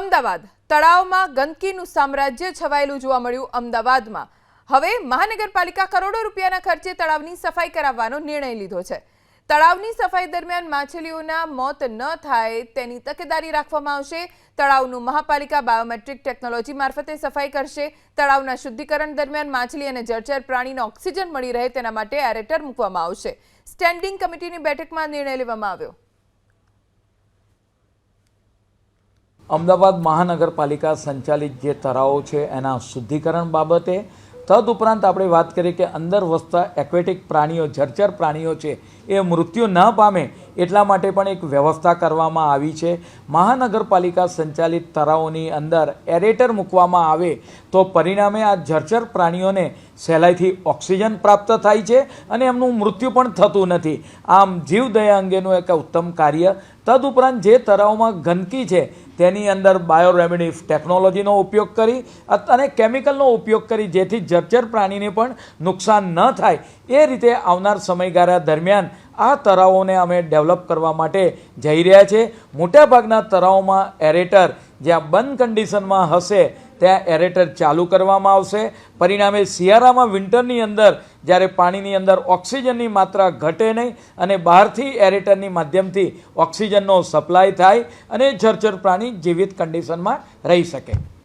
અમદાવાદ. તળાવમાં ગંદકીનું સામ્રાજ્ય છવાયેલું જોવા મળ્યું અમદાવાદમાં. હવે મહાનગરપાલિકા કરોડો રૂપિયાના ખર્ચે તળાવની સફાઈ કરાવવાનો નિર્ણય લીધો છે. તળાવની સફાઈ દરમિયાન માછલીઓના મોત ન થાય તેની તકેદારી રાખવામાં આવશે. તળાવનું મહાપાલિકા બાયોમેટ્રિક ટેકનોલોજી મારફતે સફાઈ કરશે. તળાવના શુદ્ધિકરણ દરમિયાન માછલી અને જળચર પ્રાણીને ઓક્સિજન મળી રહે તેના માટે એરેટર મૂકવામાં આવશે. સ્ટેન્ડિંગ કમિટીની બેઠકમાં નિર્ણય લેવામાં આવ્યો. અમદાવાદ મહાનગરપાલિકા સંચાલિત જે તળાવો છે એના શુદ્ધિકરણ બાબતે તદુપરાંત આપણે વાત કરીએ કે અંદર વસતા એક્વેટિક પ્રાણીઓ જળચર પ્રાણીઓ છે, એ મૃત્યુ ન પામે એટલા માટે પણ એક વ્યવસ્થા કરવામાં આવી છે. મહાનગરપાલિકા સંચાલિત તળાવોની અંદર એરેટર મૂકવામાં આવે તો પરિણામે આ જળચર પ્રાણીઓને સહેલાઈથી ઓક્સિજન પ્રાપ્ત થાય છે અને એમનું મૃત્યુ પણ થતું નથી. આમ જીવદયા અંગેનું એક ઉત્તમ કાર્ય. તદુપરાંત જે તળાવમાં ગંદકી છે તેની અંદર બાયોરેમેડી ટેકનોલોજીનો ઉપયોગ કરી અને કેમિકલનો ઉપયોગ કરી જેથી જર્જર પ્રાણીને પણ નુકસાન ન થાય. એ રીતે આવનાર સમયગાળા દરમિયાન આ તળાવોને અમે ડેવલપ કરવા માટે જઈ રહ્યા છે. મોટાભાગના તળાવોમાં એરેટર જ્યાં બંધ કન્ડિશનમાં હશે, ત્યાં એરેટર ચાલુ કરવામાં આવશે. પરિણામે શિયાળામાં વિન્ટરની અંદર જ્યારે પાણીની અંદર ઓક્સિજનની માત્રા ઘટે નહીં અને બહારથી એરેટરની માધ્યમથી ઓક્સિજનનો સપ્લાય થાય અને જળચર પ્રાણી જીવિત કન્ડિશનમાં રહી શકે.